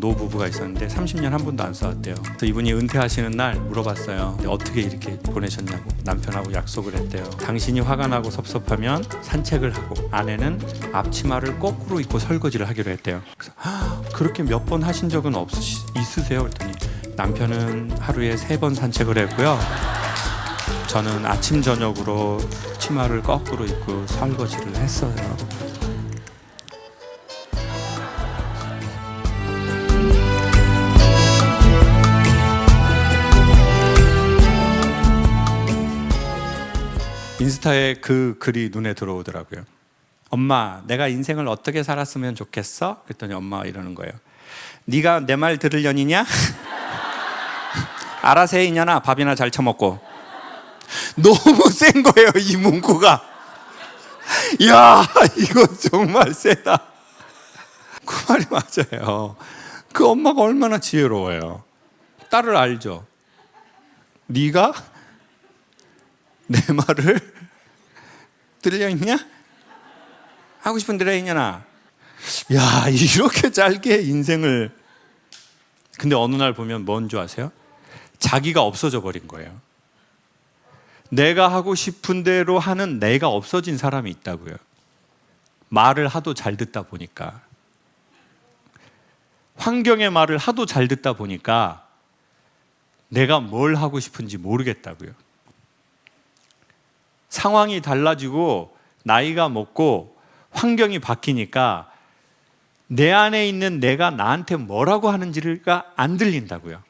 노부부가 있었는데 30년 한 번도 안 싸웠대요. 그래서 이분이 은퇴하시는 날 물어봤어요. 어떻게 이렇게 보내셨냐고 남편하고 약속을 했대요. 당신이 화가 나고 섭섭하면 산책을 하고 아내는 앞치마를 거꾸로 입고 설거지를 하기로 했대요. 그래서 "아, 그렇게 몇 번 하신 적은 없으시 있으세요? 그랬더니 남편은 하루에 세 번 산책을 했고요. 저는 아침 저녁으로 치마를 거꾸로 입고 설거지를 했어요. 인스타에 그 글이 눈에 들어오더라고요. 엄마, 내가 인생을 어떻게 살았으면 좋겠어? 그랬더니 엄마가 이러는 거예요. 네가 내 말 들으려니냐? 알아서 해 이년아 밥이나 잘 처먹고 너무 센 거예요 이 문구가 야 이거 정말 세다 그 말이 맞아요 그 엄마가 얼마나 지혜로워요 딸을 알죠 네가 내 말을 들려 있냐 하고 싶은 대로 해 이년아 야 이렇게 짧게 인생을 근데 어느 날 보면 뭔 줄 아세요? 자기가 없어져 버린 거예요. 내가 하고 싶은 대로 하는 내가 없어진 사람이 있다고요. 말을 하도 잘 듣다 보니까 환경의 말을 하도 잘 듣다 보니까 내가 뭘 하고 싶은지 모르겠다고요. 상황이 달라지고 나이가 먹고 환경이 바뀌니까 내 안에 있는 내가 나한테 뭐라고 하는지가 안 들린다고요.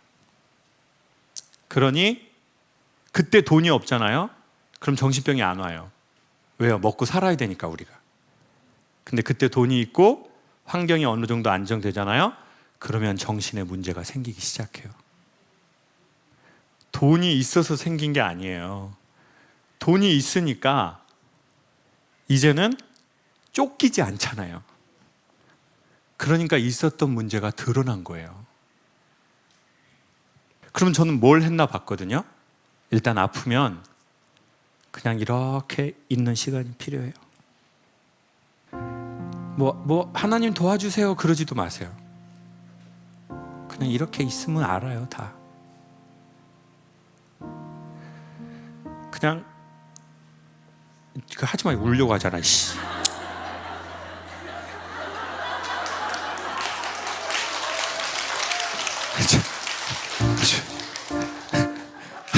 그러니 그때 돈이 없잖아요. 그럼 정신병이 안 와요. 왜요? 먹고 살아야 되니까 우리가. 근데 그때 돈이 있고 환경이 어느 정도 안정되잖아요. 그러면 정신에 문제가 생기기 시작해요. 돈이 있어서 생긴 게 아니에요. 돈이 있으니까 이제는 쫓기지 않잖아요. 그러니까 있었던 문제가 드러난 거예요. 그럼 저는 뭘 했나 봤거든요. 일단 아프면 그냥 이렇게 있는 시간이 필요해요. 뭐, 뭐, 하나님 도와주세요. 그러지도 마세요. 그냥 이렇게 있으면 알아요, 다. 그냥, 그 하지 마, 울려고 하잖아, 씨.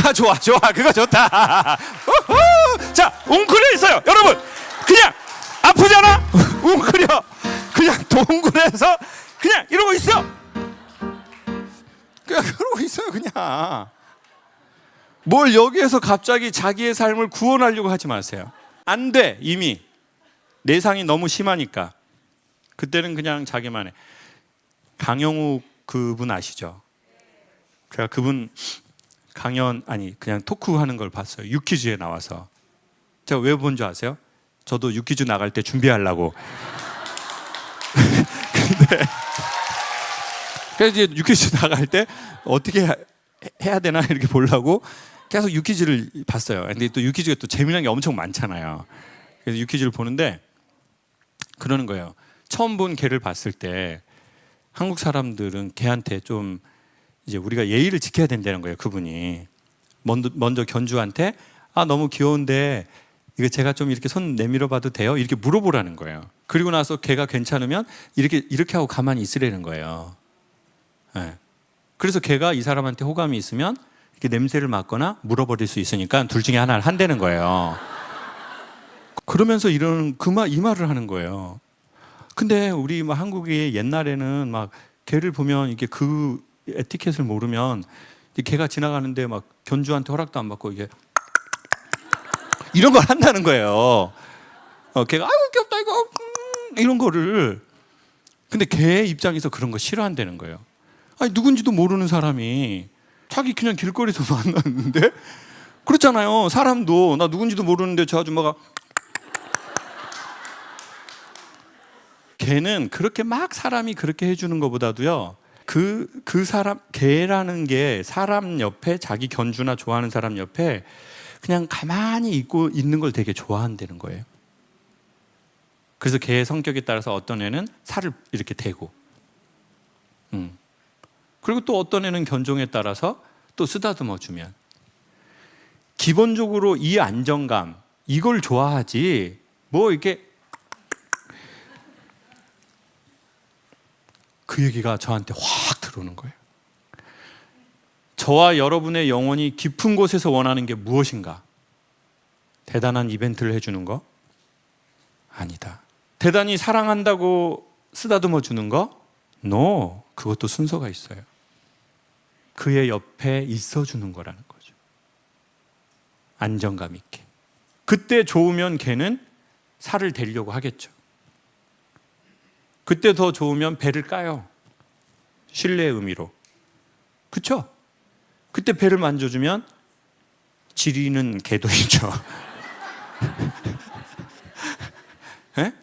아 좋아 좋아. 그거 좋다! 자 웅크려 있어요. 여러분 그냥 아프잖아? 웅크려. 그냥 동굴에서 그냥 이러고 있어. 그냥 그러고 있어요 그냥. 뭘 여기에서 갑자기 자기의 삶을 구원하려고 하지 마세요 안 돼 이미 내상이 너무 심하니까 그때는 그냥 자기만의 강영욱 그분 아시죠? 제가 그분 강연 아니 그냥 토크 하는 걸 봤어요. 유퀴즈에 나와서 제가 왜 본 줄 아세요? 저도 유퀴즈 나갈 때 준비하려고. 근데 그래서 이제 유퀴즈 나갈 때 어떻게 해- 해야 되나 이렇게 보려고 계속 유퀴즈를 봤어요. 근데 또 유퀴즈가 또 재미난 게 엄청 많잖아요. 그래서 유퀴즈를 보는데 그러는 거예요. 처음 본 개를 봤을 때 한국 사람들은 개한테 좀 이제 우리가 예의를 지켜야 된다는 거예요. 그분이 먼저, 먼저 견주한테 아 너무 귀여운데 이거 제가 좀 이렇게 손 내밀어 봐도 돼요? 이렇게 물어보라는 거예요. 그리고 나서 걔가 괜찮으면 이렇게 이렇게 하고 가만히 있으라는 거예요. 예. 그래서 걔가 이 사람한테 호감이 있으면 냄새를 맡거나 물어버릴 수 있으니까 둘 중에 하나를 한다는 거예요. 그러면서 이런 그말 이 말을 하는 거예요. 근데 우리 막 한국이 옛날에는 막 개를 보면 이게 그 에티켓을 모르면 이 개가 지나가는데 막 견주한테 허락도 안 받고 이게 이런 걸 한다는 거예요. 어, 개가 아유 귀엽다 이거 음, 이런 거를 근데 개 입장에서 그런 거 싫어한다는 거예요. 아니 누군지도 모르는 사람이 자기 그냥 길거리에서 만났는데 그렇잖아요. 사람도 나 누군지도 모르는데 저 아줌마가 개는 그렇게 막 사람이 그렇게 해주는 것보다도요. 그, 그 사람, 개라는 게 사람 옆에 자기 견주나 좋아하는 사람 옆에 그냥 가만히 있고 있는 걸 되게 좋아한다는 거예요. 그래서 개의 성격에 따라서 어떤 애는 살을 이렇게 대고, 음. 그리고 또 어떤 애는 견종에 따라서 또 쓰다듬어 주면 기본적으로 이 안정감 이걸 좋아하지 뭐 이렇게 그 얘기가 저한테 확 들어오는 거예요. 저와 여러분의 영혼이 깊은 곳에서 원하는 게 무엇인가? 대단한 이벤트를 해주는 거? 아니다. 대단히 사랑한다고 쓰다듬어 주는 거? No. 그것도 순서가 있어요. 그의 옆에 있어 주는 거라는 거죠. 안정감 있게. 그때 좋으면 걔는 살을 데리려고 하겠죠. 그때 더 좋으면 배를 까요. 신뢰의 의미로. 그쵸? 그때 배를 만져주면 지리는 개도이죠. 예?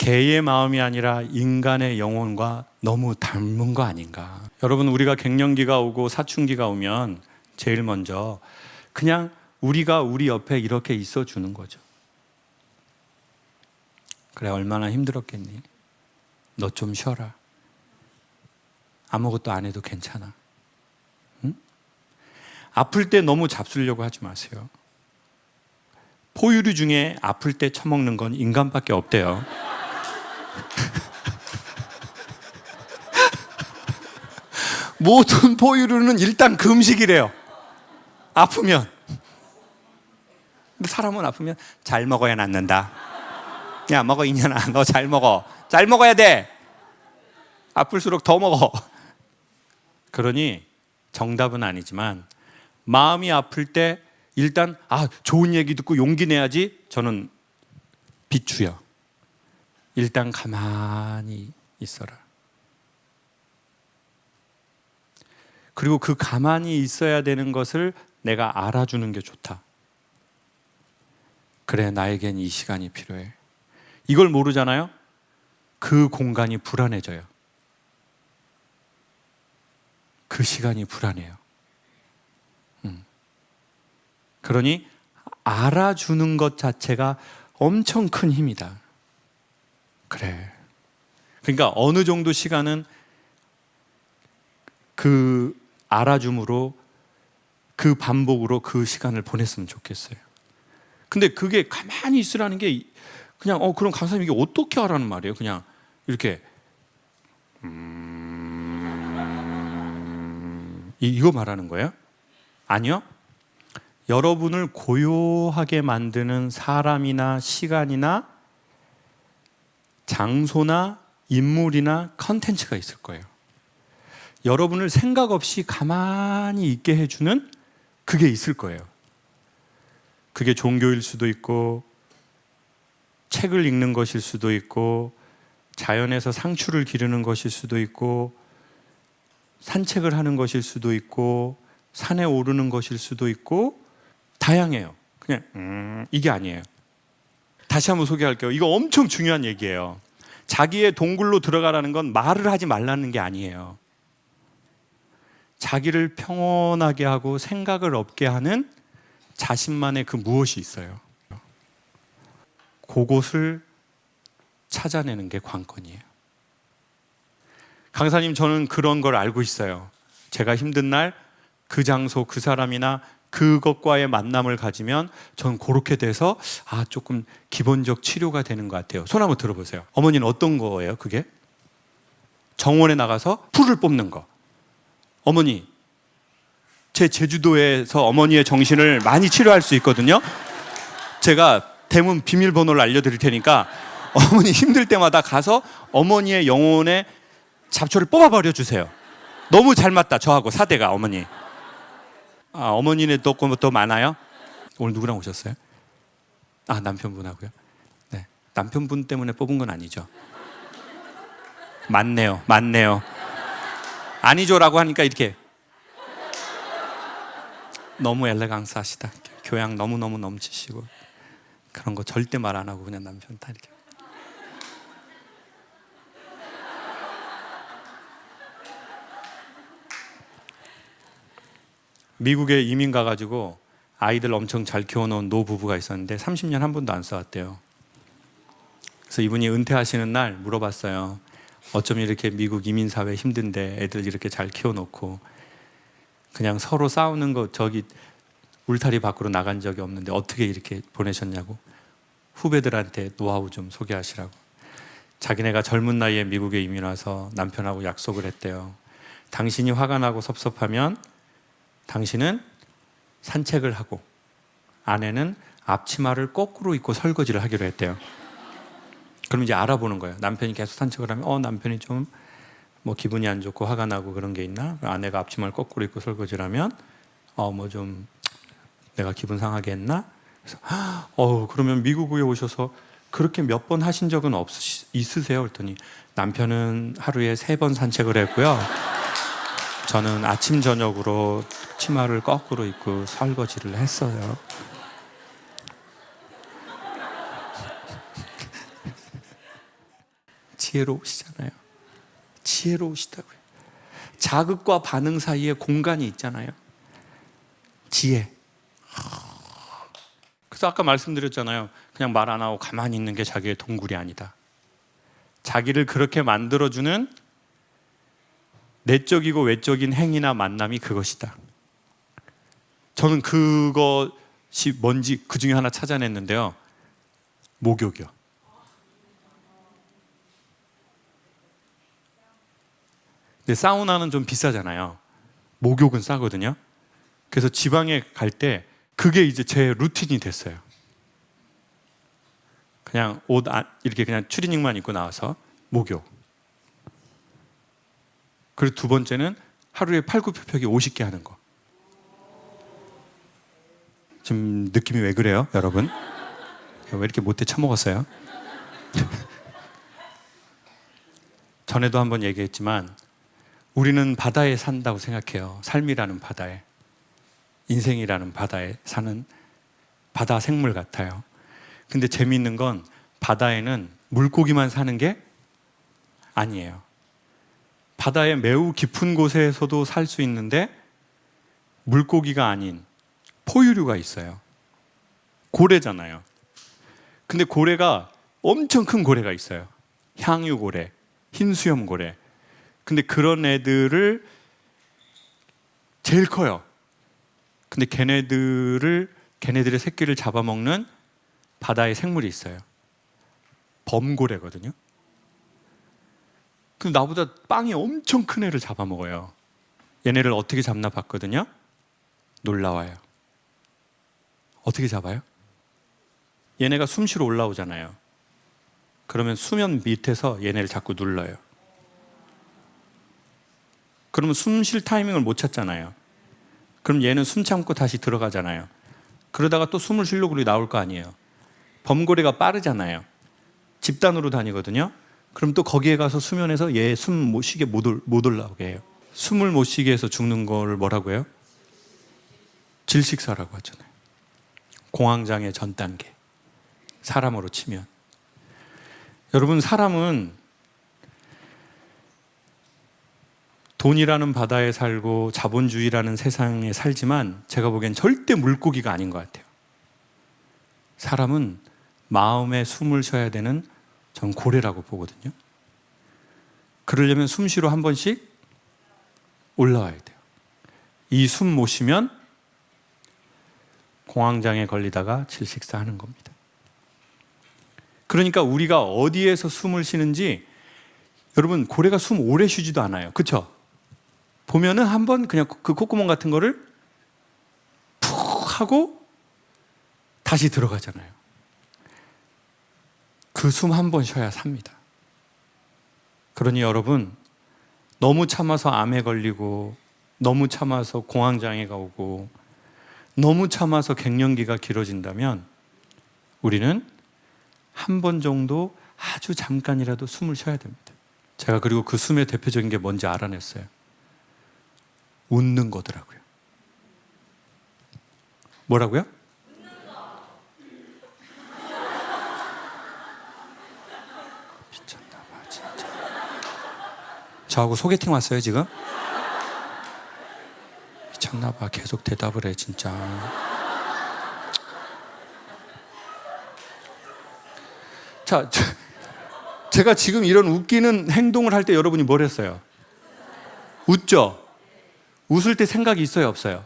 개의 마음이 아니라 인간의 영혼과 너무 닮은 거 아닌가. 여러분, 우리가 갱년기가 오고 사춘기가 오면 제일 먼저 그냥 우리가 우리 옆에 이렇게 있어 주는 거죠. 그래, 얼마나 힘들었겠니? 너 좀 쉬어라. 아무것도 안 해도 괜찮아. 응? 아플 때 너무 잡수려고 하지 마세요. 포유류 중에 아플 때 처먹는 건 인간밖에 없대요. 모든 포유류는 일단 금식이래요. 아프면. 근데 사람은 아프면 잘 먹어야 낫는다. 야, 먹어, 이년아. 너 잘 먹어. 잘 먹어야 돼. 아플수록 더 먹어. 그러니 정답은 아니지만 마음이 아플 때 일단 아 좋은 얘기 듣고 용기 내야지 저는 비추요. 일단 가만히 있어라. 그리고 그 가만히 있어야 되는 것을 내가 알아주는 게 좋다. 그래 나에겐 이 시간이 필요해. 이걸 모르잖아요. 그 공간이 불안해져요. 그 시간이 불안해요. 음. 그러니 알아주는 것 자체가 엄청 큰 힘이다. 그래. 그러니까 어느 정도 시간은 그 알아줌으로 그 반복으로 그 시간을 보냈으면 좋겠어요. 근데 그게 가만히 있으라는 게 그냥 어 그럼 강사님 이게 어떻게 하라는 말이에요? 그냥 이렇게 음... 이- 이거 말하는 거예요? 아니요. 여러분을 고요하게 만드는 사람이나 시간이나 장소나 인물이나 컨텐츠가 있을 거예요. 여러분을 생각 없이 가만히 있게 해주는 그게 있을 거예요. 그게 종교일 수도 있고, 책을 읽는 것일 수도 있고, 자연에서 상추를 기르는 것일 수도 있고, 산책을 하는 것일 수도 있고, 산에 오르는 것일 수도 있고, 다양해요. 그냥, 음, 이게 아니에요. 다시 한번 소개할게요. 이거 엄청 중요한 얘기예요. 자기의 동굴로 들어가라는 건 말을 하지 말라는 게 아니에요. 자기를 평온하게 하고 생각을 없게 하는 자신만의 그 무엇이 있어요. 그곳을 찾아내는 게 관건이에요. 강사님, 저는 그런 걸 알고 있어요. 제가 힘든 날 그 장소, 그 사람이나 그것과의 만남을 가지면 전 그렇게 돼서 아 조금 기본적 치료가 되는 것 같아요. 손 한번 들어보세요. 어머니는 어떤 거예요? 그게 정원에 나가서 풀을 뽑는 거. 어머니 제 제주도에서 어머니의 정신을 많이 치료할 수 있거든요. 제가 대문 비밀번호를 알려드릴 테니까 어머니 힘들 때마다 가서 어머니의 영혼의 잡초를 뽑아버려 주세요. 너무 잘 맞다 저하고 사대가 어머니. 아, 어머니네 또, 또 많아요? 오늘 누구랑 오셨어요? 아, 남편분하고요? 네. 남편분 때문에 뽑은 건 아니죠? 맞네요. 맞네요. 아니죠라고 하니까 이렇게 너무 엘레강스 하시다. 교양 너무너무 넘치시고 그런 거 절대 말 안 하고 그냥 남편 다 이렇게 미국에 이민 가가지고 아이들 엄청 잘 키워놓은 노 부부가 있었는데 30년 한 번도 안 싸웠대요. 그래서 이분이 은퇴하시는 날 물어봤어요. 어쩌면 이렇게 미국 이민 사회 힘든데 애들 이렇게 잘 키워놓고 그냥 서로 싸우는 거 저기 울타리 밖으로 나간 적이 없는데 어떻게 이렇게 보내셨냐고 후배들한테 노하우 좀 소개하시라고 자기네가 젊은 나이에 미국에 이민 와서 남편하고 약속을 했대요. 당신이 화가 나고 섭섭하면 당신은 산책을 하고 아내는 앞치마를 거꾸로 입고 설거지를 하기로 했대요. 그럼 이제 알아보는 거예요. 남편이 계속 산책을 하면 어 남편이 좀 뭐 기분이 안 좋고 화가 나고 그런 게 있나? 아내가 앞치마를 거꾸로 입고 설거지를 하면 어 뭐 좀 내가 기분 상하게 했나? 그래서 어 그러면 미국에 오셔서 그렇게 몇 번 하신 적은 없으시 있으세요? 그랬더니 남편은 하루에 세 번 산책을 했고요. 저는 아침 저녁으로 치마를 거꾸로 입고 설거지를 했어요. 지혜로우시잖아요. 지혜로우시다고요. 자극과 반응 사이에 공간이 있잖아요. 지혜. 그래서 아까 말씀드렸잖아요. 그냥 말 안 하고 가만히 있는 게 자기의 동굴이 아니다. 자기를 그렇게 만들어주는 내적이고 외적인 행위나 만남이 그것이다. 저는 그것이 뭔지 그 중에 하나 찾아냈는데요. 목욕이요. 근데 사우나는 좀 비싸잖아요. 목욕은 싸거든요. 그래서 지방에 갈 때 그게 이제 제 루틴이 됐어요. 그냥 옷 안- 이렇게 그냥 추리닝만 입고 나와서 목욕. 그리고 두 번째는 하루에 팔굽혀펴기 50개 하는 거. 지금 느낌이 왜 그래요, 여러분? 왜 이렇게 못돼 처먹었어요? 전에도 한번 얘기했지만 우리는 바다에 산다고 생각해요. 삶이라는 바다에. 인생이라는 바다에 사는 바다 생물 같아요. 근데 재미있는 건 바다에는 물고기만 사는 게 아니에요. 바다의 매우 깊은 곳에서도 살 수 있는데 물고기가 아닌 포유류가 있어요. 고래잖아요. 근데 고래가 엄청 큰 고래가 있어요. 향유고래, 흰수염고래. 근데 그런 애들을 제일 커요. 근데 걔네들을 걔네들의 새끼를 잡아먹는 바다의 생물이 있어요. 범고래거든요. 근데 나보다 빵이 엄청 큰 애를 잡아먹어요. 얘네를 어떻게 잡나 봤거든요. 놀라워요. 어떻게 잡아요? 얘네가 숨 쉬러 올라오잖아요. 그러면 수면 밑에서 얘네를 자꾸 눌러요. 그러면 숨 쉴 타이밍을 못 찾잖아요. 그럼 얘는 숨 참고 다시 들어가잖아요. 그러다가 또 숨을 쉬려고 나올 거 아니에요. 범고래가 빠르잖아요. 집단으로 다니거든요. 그럼 또 거기에 가서 수면에서 얘 숨 못 쉬게 못, 올, 못 올라오게 해요. 숨을 못 쉬게 해서 죽는 걸 뭐라고 해요? 질식사라고 하잖아요. 공황장애 전 단계. 사람으로 치면. 여러분, 사람은 돈이라는 바다에 살고 자본주의라는 세상에 살지만 제가 보기엔 절대 물고기가 아닌 것 같아요. 사람은 마음에 숨을 쉬어야 되는 전 고래라고 보거든요. 그러려면 숨 쉬러 한 번씩 올라와야 돼요. 이 숨 못 쉬면 공황장애 걸리다가 질식사 하는 겁니다. 그러니까 우리가 어디에서 숨을 쉬는지 여러분 고래가 숨 오래 쉬지도 않아요. 그렇죠? 보면은 한번 그냥 그 콧구멍 같은 거를 푹 하고 다시 들어가잖아요. 그 숨 한 번 쉬어야 삽니다. 그러니 여러분 너무 참아서 암에 걸리고 너무 참아서 공황장애가 오고 너무 참아서 갱년기가 길어진다면 우리는 한 번 정도 아주 잠깐이라도 숨을 쉬어야 됩니다. 제가 그리고 그 숨의 대표적인 게 뭔지 알아냈어요. 웃는 거더라고요. 뭐라고요? 미쳤나봐 진짜. 저하고 소개팅 왔어요 지금? 미쳤나봐 계속 대답을 해 진짜. 자, 저- 제가 지금 이런 웃기는 행동을 할 때 여러분이 뭘 했어요? 웃죠? 웃을 때 생각이 있어요, 없어요?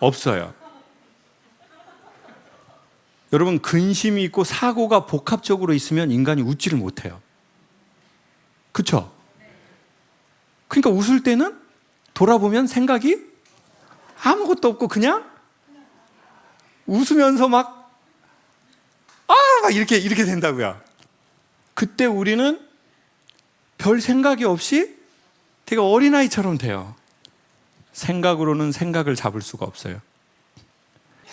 없어요. 여러분, 근심이 있고 사고가 복합적으로 있으면 인간이 웃지를 못해요. 그쵸? 그러니까 웃을 때는 돌아보면 생각이 아무것도 없고 그냥 웃으면서 막, 아, 막 이렇게, 이렇게 된다고요. 그때 우리는 별 생각이 없이 되게 어린아이처럼 돼요. 생각으로는 생각을 잡을 수가 없어요.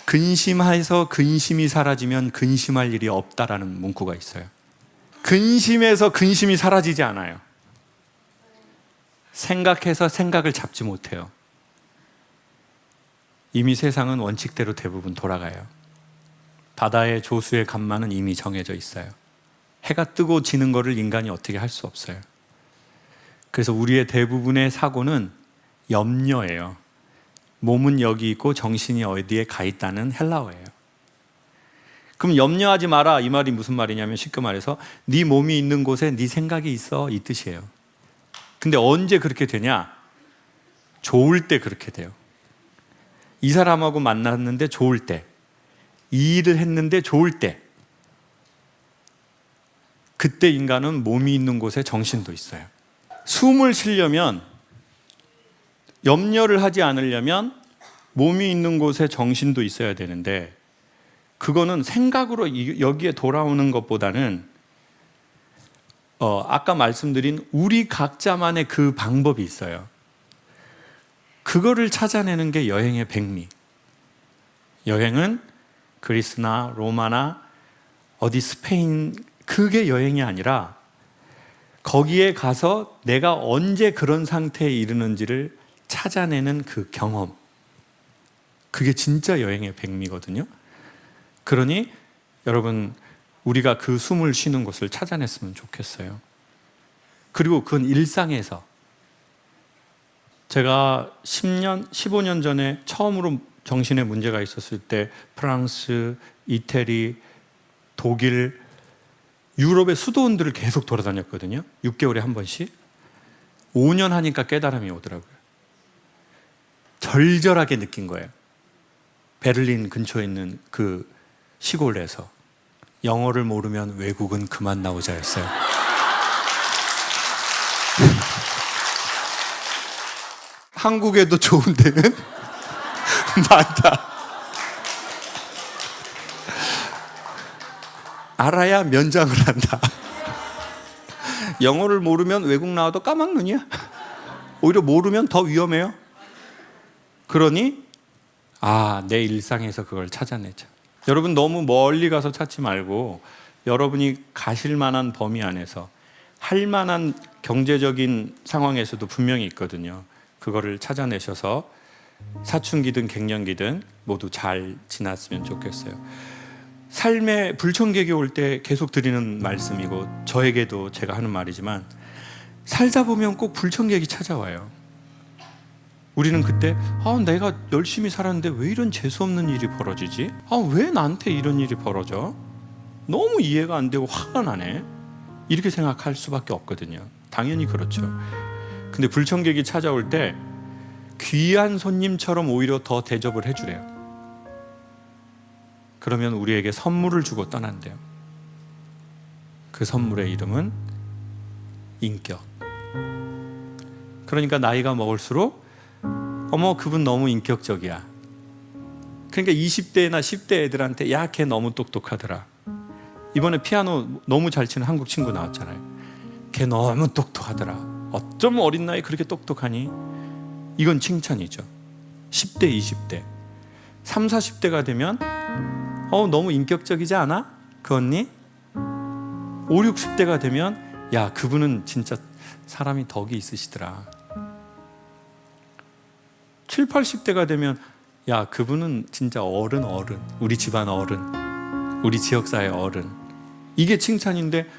근심해서 근심이 사라지면 근심할 일이 없다라는 문구가 있어요. 근심해서 근심이 사라지지 않아요. 생각해서 생각을 잡지 못해요. 이미 세상은 원칙대로 대부분 돌아가요. 바다의 조수의 간만은 이미 정해져 있어요. 해가 뜨고 지는 거를 인간이 어떻게 할 수 없어요. 그래서 우리의 대부분의 사고는 염려예요. 몸은 여기 있고 정신이 어디에 가 있다는 헬라어예요. 그럼 염려하지 마라 이 말이 무슨 말이냐면 쉽게 말해서 네 몸이 있는 곳에 네 생각이 있어 이 뜻이에요. 근데 언제 그렇게 되냐? 좋을 때 그렇게 돼요. 이 사람하고 만났는데 좋을 때, 이 일을 했는데 좋을 때, 그때 인간은 몸이 있는 곳에 정신도 있어요. 숨을 쉬려면 염려를 하지 않으려면 몸이 있는 곳에 정신도 있어야 되는데 그거는 생각으로 이- 여기에 돌아오는 것보다는 어, 아까 말씀드린 우리 각자만의 그 방법이 있어요. 그거를 찾아내는 게 여행의 백미. 여행은 그리스나 로마나 어디 스페인 그게 여행이 아니라 거기에 가서 내가 언제 그런 상태에 이르는지를 찾아내는 그 경험. 그게 진짜 여행의 백미거든요. 그러니 여러분 우리가 그 숨을 쉬는 곳을 찾아냈으면 좋겠어요. 그리고 그건 일상에서 제가 10년, 15년 전에 처음으로 정신에 문제가 있었을 때 프랑스, 이태리, 독일, 유럽의 수도원들을 계속 돌아다녔거든요. 6개월에 한 번씩. 5년 하니까 깨달음이 오더라고요. 절절하게 느낀 거예요. 베를린 근처에 있는 그 시골에서 영어를 모르면 외국은 그만 나오자였어요. 한국에도 좋은 데는 많다. 알아야 면장을 한다. 영어를 모르면 외국 나와도 까막눈이야. 오히려 모르면 더 위험해요. 그러니 아, 내 일상에서 그걸 찾아내자. 여러분 너무 멀리 가서 찾지 말고 여러분이 가실 만한 범위 안에서 할 만한 경제적인 상황에서도 분명히 있거든요. 그거를 찾아내셔서 사춘기든 갱년기든 모두 잘 지났으면 좋겠어요. 삶의 불청객이 올 때 계속 드리는 말씀이고 저에게도 제가 하는 말이지만 살다 보면 꼭 불청객이 찾아와요. 우리는 그때 아 내가 열심히 살았는데 왜 이런 재수 없는 일이 벌어지지? 아 왜 나한테 이런 일이 벌어져? 너무 이해가 안 되고 화가 나네. 이렇게 생각할 수밖에 없거든요. 당연히 그렇죠. 근데 불청객이 찾아올 때 귀한 손님처럼 오히려 더 대접을 해주래요. 그러면 우리에게 선물을 주고 떠난대요. 그 선물의 이름은 인격. 그러니까 나이가 먹을수록 어머 그분 너무 인격적이야. 그러니까 20대나 10대 애들한테 야 걔 너무 똑똑하더라. 이번에 피아노 너무 잘 치는 한국 친구 나왔잖아요. 걔 너무 똑똑하더라. 어쩜 어린 나이 그렇게 똑똑하니? 이건 칭찬이죠. 10대, 20대. 3, 40대가 되면 어 너무 인격적이지 않아? 그 언니? 5, 60대가 되면 야 그분은 진짜 사람이 덕이 있으시더라. 7, 80대가 되면 야 그분은 진짜 어른 어른. 우리 집안 어른. 우리 지역사회 어른. 이게 칭찬인데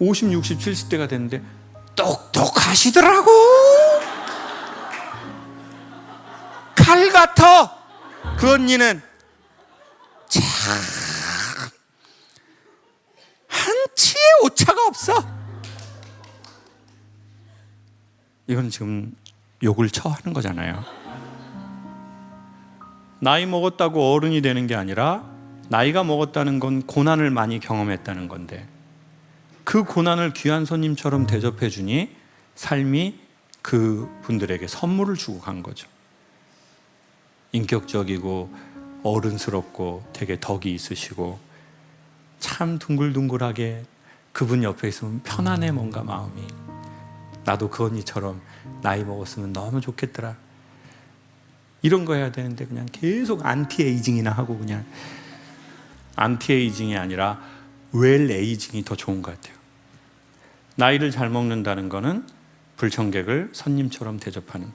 50, 60, 70대가 됐는데 똑똑하시더라고. 칼 같아. 그 언니는. 참. 한치의 오차가 없어. 이건 지금 욕을 처하는 거잖아요. 나이 먹었다고 어른이 되는 게 아니라 나이가 먹었다는 건 고난을 많이 경험했다는 건데 그 고난을 귀한 손님처럼 대접해 주니 삶이 그 분들에게 선물을 주고 간 거죠. 인격적이고 어른스럽고 되게 덕이 있으시고 참 둥글둥글하게 그분 옆에 있으면 편안해 뭔가 마음이 나도 그 언니처럼 나이 먹었으면 너무 좋겠더라 이런 거 해야 되는데 그냥 계속 안티에이징이나 하고 그냥 안티에이징이 아니라 웰 에이징이 더 좋은 것 같아요 나이를 잘 먹는다는 거는 불청객을 손님처럼 대접하는 거.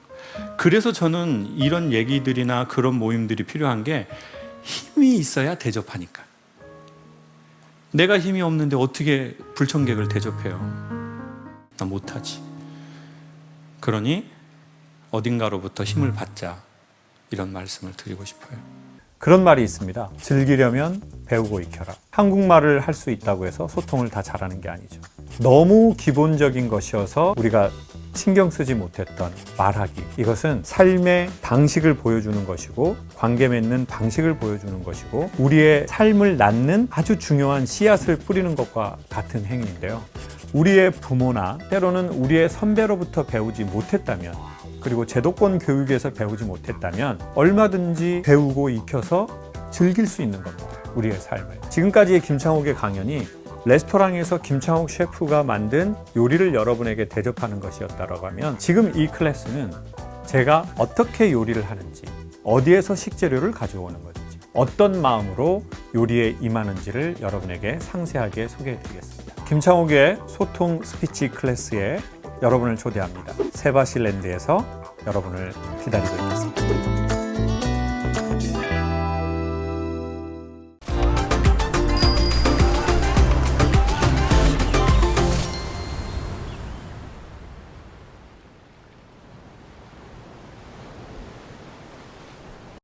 그래서 저는 이런 얘기들이나 그런 모임들이 필요한 게 힘이 있어야 대접하니까. 내가 힘이 없는데 어떻게 불청객을 대접해요? 나 못하지. 그러니 어딘가로부터 힘을 받자 이런 말씀을 드리고 싶어요. 그런 말이 있습니다. 즐기려면 배우고 익혀라. 한국말을 할 수 있다고 해서 소통을 다 잘하는 게 아니죠. 너무 기본적인 것이어서 우리가 신경 쓰지 못했던 말하기. 이것은 삶의 방식을 보여주는 것이고, 관계 맺는 방식을 보여주는 것이고, 우리의 삶을 낳는 아주 중요한 씨앗을 뿌리는 것과 같은 행위인데요. 우리의 부모나 때로는 우리의 선배로부터 배우지 못했다면, 그리고 제도권 교육에서 배우지 못했다면, 얼마든지 배우고 익혀서 즐길 수 있는 겁니다. 우리의 삶을. 지금까지의 김창욱의 강연이 레스토랑에서 김창욱 셰프가 만든 요리를 여러분에게 대접하는 것이었다라고 하면 지금 이 클래스는 제가 어떻게 요리를 하는지 어디에서 식재료를 가져오는 건지 어떤 마음으로 요리에 임하는지를 여러분에게 상세하게 소개해 드리겠습니다. 김창욱의 소통 스피치 클래스에 여러분을 초대합니다. 세바실랜드에서 여러분을 기다리고 있겠습니다.